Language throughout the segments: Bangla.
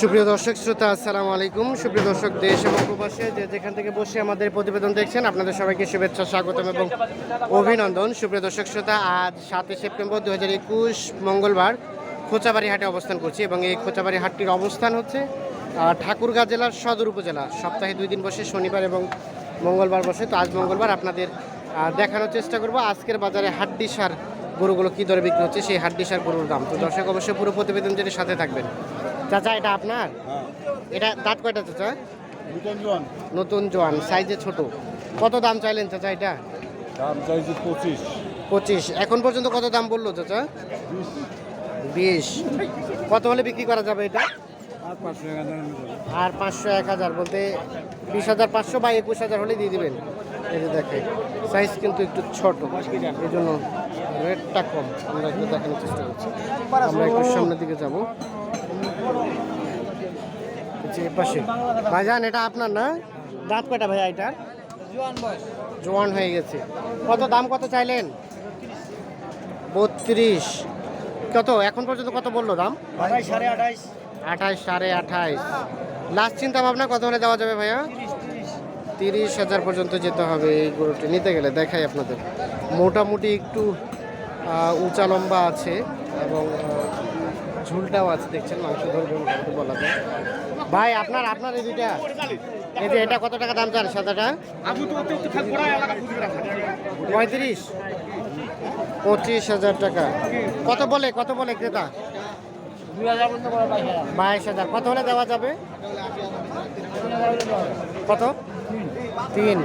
সুপ্রিয় দর্শক, শ্রোতা, আসসালামু আলাইকুম। সুপ্রিয় দর্শক, দেশ এবং প্রবাসে যে যেখান থেকে বসে আমাদের প্রতিবেদন দেখছেন, আপনাদের সবাইকে শুভেচ্ছা, স্বাগতম এবং অভিনন্দন। সুপ্রিয় দর্শক, শ্রোতা, আজ সাতই সেপ্টেম্বর দু হাজার একুশ মঙ্গলবার খোঁচাবাড়ি হাটে অবস্থান করছি এবং এই খোঁচাবাড়ি হাটটির অবস্থান হচ্ছে ঠাকুরগাঁ জেলার সদর উপজেলা। সপ্তাহে দুই দিন বসে শনিবার এবং মঙ্গলবার বসে। তো আজ মঙ্গলবার আপনাদের দেখানোর চেষ্টা করব আজকের বাজারে হাড্ডি সার গরুগুলো কী দরে বিক্রি হচ্ছে, সেই হাড্ডি সার গরুর দাম। তো দর্শক, অবশ্যই পুরো প্রতিবেদন জেনে সাথে থাকবেন। চাচা এটা আপনার? এটা দাঁত কয়টা চাচা? নতুন জোয়ান। সাইজে ছোট। কত দাম চাইলেন চাচা এটা? দাম চাইছি পঁচিশ। পঁচিশ। এখন পর্যন্ত কত দাম বলল চাচা? বিশ। কত হলে বিক্রি করা যাবে এটা? আর পাঁচশো এক হাজার বলতে বিশ হাজার পাঁচশো বা একুশ হাজার হলে দিয়ে দেবেন। যে দেখে সাইজ কিন্তু একটু ছোট। এই জন্য রেটটা কম। আমরা একটু দেখানোর চেষ্টা করছি। আমরা একটু সামনের দিকে যাব। যে পাশে। ভাইজান এটা আপনার না? দাঁত কয়টা ভাইয়া এটার? জোয়ান হয়ে গেছে। কত দাম কত চাইলেন? বত্রিশ। কত? এখন পর্যন্ত কত বলল দাম? আঠাইশ। সাড়ে আঠাইশ। লাস্ট চিন্তা ভাবনা কত হলে দেওয়া যাবে ভাইয়া? তিরিশ হাজার পর্যন্ত যেতে হবে এই গরুটি। নিতে গেলে দেখাই আপনাদের। মোটামুটি একটু উঁচা লম্বা আছে এবং ঝুলটাও আছে দেখছেন মাংস ধরবে মোটামুটি বলা যায়। ভাই আপনার আপনার এই দুইটা এই যে এটা কত টাকা দাম চান সাদাটা? পঁয়ত্রিশ। পঁচিশ হাজার টাকা। কত বলে কত বলে ক্রেতা? বাইশ হাজার। কত হলে দেওয়া যাবে? কত? তিন।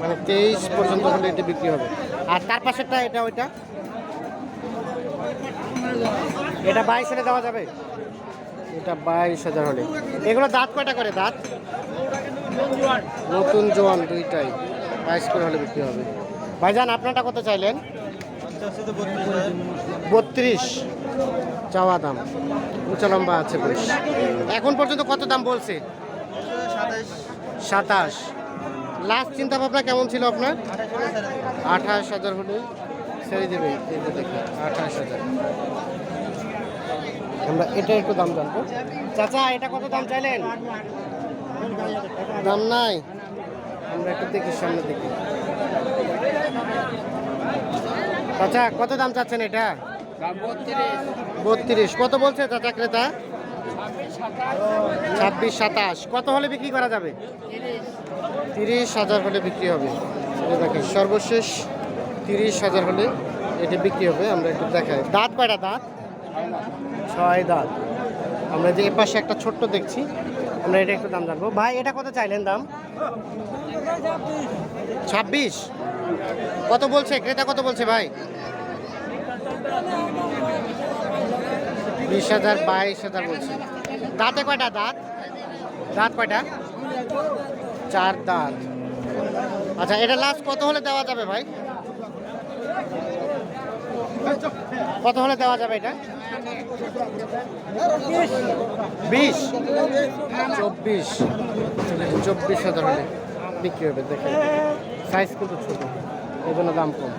মানে তেইশ পর্যন্ত হলে এটা বিক্রি হবে। আর তার পাশেরটা এটা ওইটা? এটা বাইশ হলে দেওয়া যাবে? এটা বাইশ হাজার হলে। এগুলো দাঁত কয়টা করে, দাঁত? নতুন জোয়ান দুইটাই। বাইশ করে হলে বিক্রি হবে। ভাইজান, আপনারটা কত চাইলেন? বত্রিশ। চাওয়া দাম। উঁচা লম্বা আছে বেশ। এখন পর্যন্ত কত দাম বলছে? সাতাশ। লাস্ট চিন্তা ভাবনা কেমন ছিল আপনার? আঠাশ হাজার হলে। ছেড়ে দেবে যে দেখি আঠাশ হাজার। আমরা এটা একটু দাম জানব। চাচা এটা কত দাম চাইলেন? দাম নাই। আমরা একটু দেখি সামনে দেখি। চাচা কত দাম চাচ্ছেন এটা? বত্রিশ। কত বলছে চাচা ক্রেতা? ছাব্বিশ সাতাশ। কত হলে বিক্রি করা যাবে? তিরিশ। হাজার হলে বিক্রি হবে। এটা দেখি সর্বশেষ তিরিশ হাজার হলে এটা বিক্রি হবে আমরা একটু দেখাই। দাঁত কয়টা দাঁত? ছয় দাঁত। আমরা যে এপাশে একটা ছোট্ট দেখছি আমরা এটা একটু দাম জানব। ভাই এটা কত চাইলেন দাম? ছাব্বিশ। কত বলছে? ক্রেতা কত বলছে ভাই? বিশ হাজার বাইশ হাজার বলছে। দাঁতে কয়টা দাঁত? দাঁত কয়টা? চার দাঁত। আচ্ছা এটা লাস্ট কত হলে দেওয়া যাবে ভাই? কত হলে দেওয়া যাবে এটা? বিশ। চব্বিশ। চব্বিশ হাজার হলে বিক্রি হবে দেখে সাইজ কিন্তু ছোট এই জন্য দাম কম।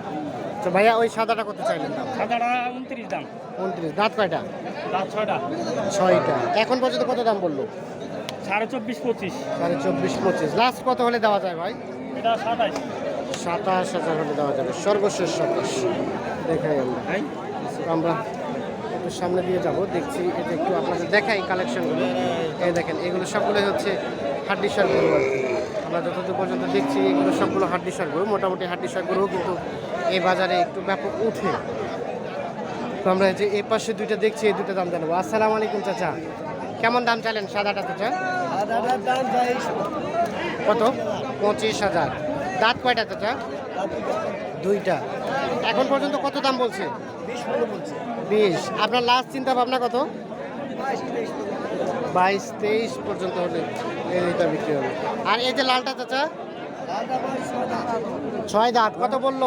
তো ভাইয়া ওই সাদাটা কত চাইলেন দাম? সাদাটা উনত্রিশ দাম। উনত্রিশ দাঁত কয়টা? দাম ছয়টা। ছয়টা। এখন পর্যন্ত কত দাম বলল? সাড়ে চব্বিশ পঁচিশ। সাড়ে চব্বিশ পঁচিশ। লাস্ট কত হলে দেওয়া যায় ভাই? এটা সাতাইশ। সাতাশ হাজার হলে দেওয়া যাবে। সর্বশেষ সাতাশ। দেখাই আমরা। আমরা একটু সামনে দিয়ে যাব দেখছি এটা একটু আপনাদের দেখাই কালেকশনগুলো এই দেখেন এগুলো সবগুলোই হচ্ছে হাড্ডি সার গরু আর কি। আমরা যতদূর পর্যন্ত দেখছি এগুলো সবগুলো হাড্ডি সার গরু। মোটামুটি হাড্ডি সার গরু কিন্তু এই বাজারে একটু ব্যাপক উঠে। তো আমরা এই যে এই পাশে দুইটা দেখছি এই দুটো দাম জানাব। আসসালামু আলাইকুম চাচা। কেমন দাম চাইলেন সাদাটা চাচা? দাম কত? পঁচিশ হাজার। দাঁত কয়টা চাচা? দুইটা। এখন পর্যন্ত কত দাম বলছে? বিশ আপনার লাস্ট চিন্তা ভাবনা কত? বাইশ তেইশ পর্যন্ত। হলে এইটা বিক্রি হবে। আর এই যে লালটা চাচা? ছয় দাঁত কত বলল?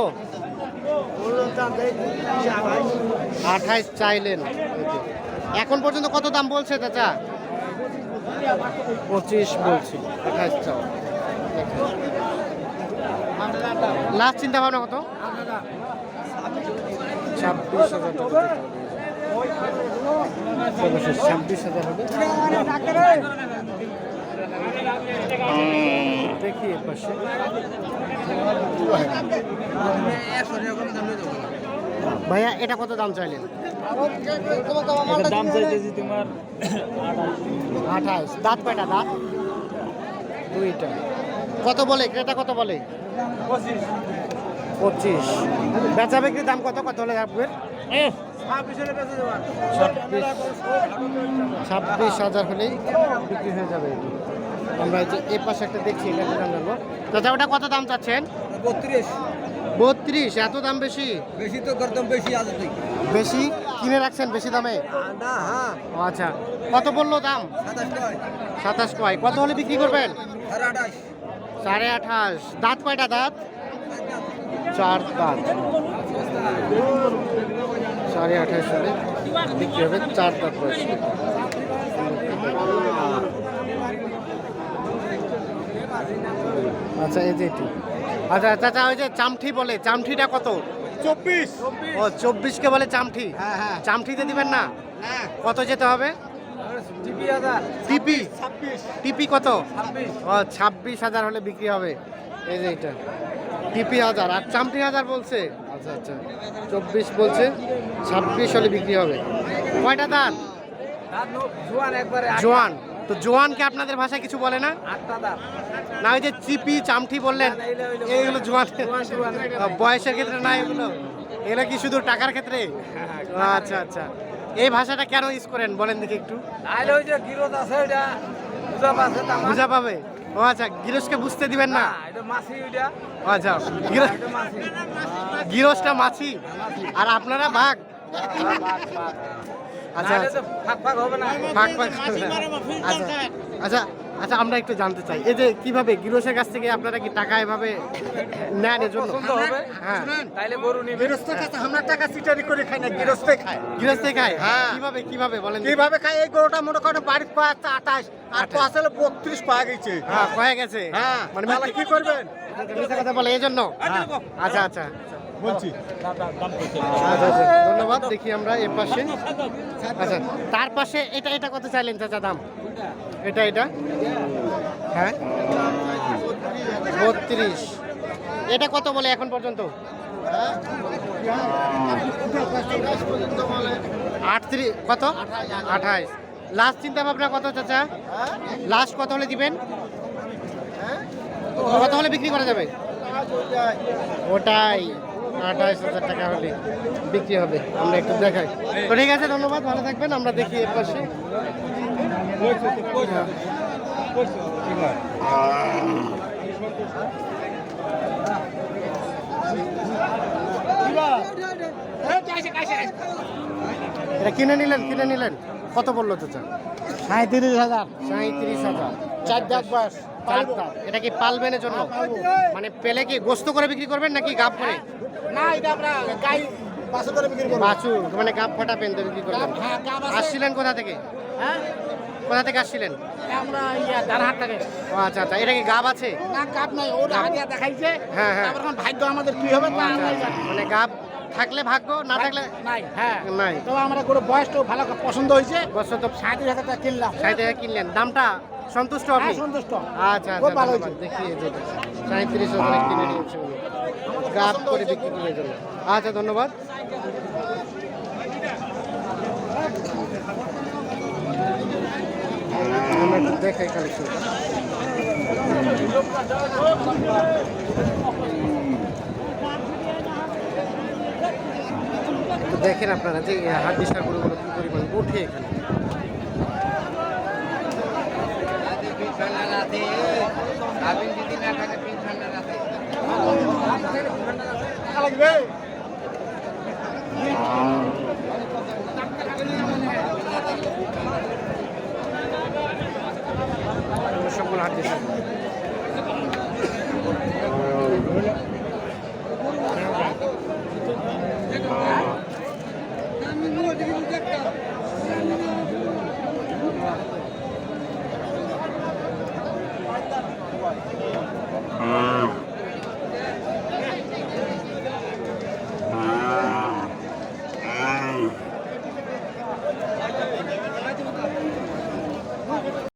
আঠাইশ। চাইলেন। এখন পর্যন্ত কত দাম বলছে চাচা? পঁচিশ বলছি। আঠাইশ চাও। লাস্ট চিন্তা ভাবনা কত? ছাব্বিশ হাজার ছাব্বিশ হাজার দেখি পাশে। ভাইয়া এটা কত দাম চাইলেন? দাম চাইতেছি তোমার আঠাশ। দাঁত কয়টা দাঁত? দুইটা। কত বলে? ক্রেতা কত বলে? পঁচিশ। বেচা বিক্রির দাম কত? কত হলে আপনার? ছাব্বিশ হাজার হলেই বিক্রি হয়ে যাবে আমরা যে এ পাশে একটা দেখছি এটা দাম জানব? চাচা ওটা কত দাম চাচ্ছেন? বত্রিশ। বত্রিশ এত দাম বেশি? বেশি তো বেশি আজ বেশি? কিনে রাখছেন বেশি দামে? না হ্যাঁ। আচ্ছা। কত বলল দাম? সাতাশ নয় সাতাশ কয়। কত হলে বিক্রি করবেন? আঠাশ। সাড়ে আঠাশ। দাঁত কয়টা দাঁত? চার দাঁত। সাড়ে আঠাশ হলে বিক্রি হবে চার দাঁত বয়সে। আচ্ছা এই যে এটি। আচ্ছা চাচা ওই যে চামঠি বলে চামঠিটা কত? চব্বিশ। ও চব্বিশকে বলে চামঠি। হ্যাঁ হ্যাঁ। চামঠিতে দিবেন না? হ্যাঁ। কত যেতে হবে? টিপি? টিপি কত? ছাব্বিশ। হাজার হলে বিক্রি হবে। এই যে এটা টিপি হাজার। আর চামটি হাজার বলছে। আচ্ছা আচ্ছা। চব্বিশ বলছে। ছাব্বিশ হলে বিক্রি হবে। কয়টা দাঁত? জোয়ান তো জোয়ানকে আপনাদের ভাষায় কিছু বলে না? না ওই যে চিপি চামটি বললেন এইগুলো জোয়ান। বয়সের ক্ষেত্রে না এগুলো। এগুলো কি শুধু টাকার ক্ষেত্রে? আচ্ছা আচ্ছা। এই ভাষাটা কেন ইউজ করেন? বলেন দেখি একটু। তাহলে ওই যে আছে ওইটা বুঝা পাবে বুঝা পাবে? ও আচ্ছা গিরসকে বুঝতে দিবেন না? এটা মাছি ওইটা। ও আচ্ছা গিরসটা মাছি। আর আপনারা বাঘ? আচ্ছা আচ্ছা। ফাঁক ফাঁক হবে না। ফাঁক ফাঁক আচ্ছা আচ্ছা আমরা একটু জানতে চাই। এই যে কীভাবে গিরসের কাছ থেকে আপনারা কি টাকা এভাবে নেন এর জন্য? হ্যাঁ। তাইলে গরু নিবে আমরা টাকা চিটারি করে খাই না গৃহস্থ খায়। গৃহস্থ খায়? হ্যাঁ। কীভাবে কীভাবে বলেন? কীভাবে খাই এই গরুটা মনে করেন বাড়ির পাওয়া যাচ্ছে আঠাশ আর তো আঠাশ। আসলে বত্রিশ পাওয়া গেছে। হ্যাঁ কয়ে গেছে। হ্যাঁ। মানে কি করবেন? কথা বলে এই জন্য? আচ্ছা আচ্ছা। বলছি। ধন্যবাদ, দেখি আমরা এর পাশে। আচ্ছা তার পাশে এটা এটা কত চাইলেন চাচা দাম? এটা এটা? হ্যাঁ? বত্রিশ। এটা কত বলে এখন পর্যন্ত? আটত্রিশ, কত? আঠাইশ। লাস্ট চিন্তা ভাবনা কত চাচা? লাস্ট কত হলে দিবেন? কত হলে বিক্রি করা যাবে? ওটাই। আঠাইশ হাজার টাকা হলে বিক্রি হবে। আমরা একটু দেখাই। তো ঠিক আছে, ধন্যবাদ। ভালো থাকবেন। আমরা দেখি এর পাশে। এটা কিনে নিলেন কিনে নিলেন। কত বলল চাচা? সাঁত্রিশ হাজার। সাঁত্রিশ হাজার। চার দাঁত বয়স। এটা কি পালবেনের জন্য? মানে পেলে কি গোস্ত করে বিক্রি করবেন নাকি গাপ করে? না এটা আমরা গাই পাঁচশো করে বিক্রি করব। বাছুর মানে গাপ ফাটা পেন তো বিক্রি করবেন? হ্যাঁ গাব আসছিলেন কোথা থেকে? হ্যাঁ? কোথা থেকে আসছিলেন? আমরা ইয়া দারহাট থেকে। ও আচ্ছা আচ্ছা। এটা কি গাব আছে? না কাপ নাই ওর আগে দেখাইছে। হ্যাঁ, হ্যাঁ। ভাগ্য আমাদের কি হবে তা আমরা জানি। মানে গাব থাকলে ভাগ্য না থাকলে নাই হ্যাঁ। নাই। তো আমরা কোনো বয়সটাও ভালো পছন্দ হয়েছে। বছর তো সাঁত্রিশ হাজার টাকা কিনলাম। ষাট টাকা কিনলেন। দামটা সন্তুষ্ট আপনি? হ্যাঁ সন্তুষ্ট। আচ্ছা খুব আচ্ছা ভালো ধন্যবাদ। হয়েছে। দেখি এই যে সাঁত্রিশ হাজারে কিনে নিয়েছে গাব করে বিক্রি করার জন্য আচ্ছা ধন্যবাদ। দেখাই কালেকশনটা দেখেন আপনারা যে হাত দিশার গরুগুলো কি পরিমাণ ওঠে এখানে। সকল হাত দিশার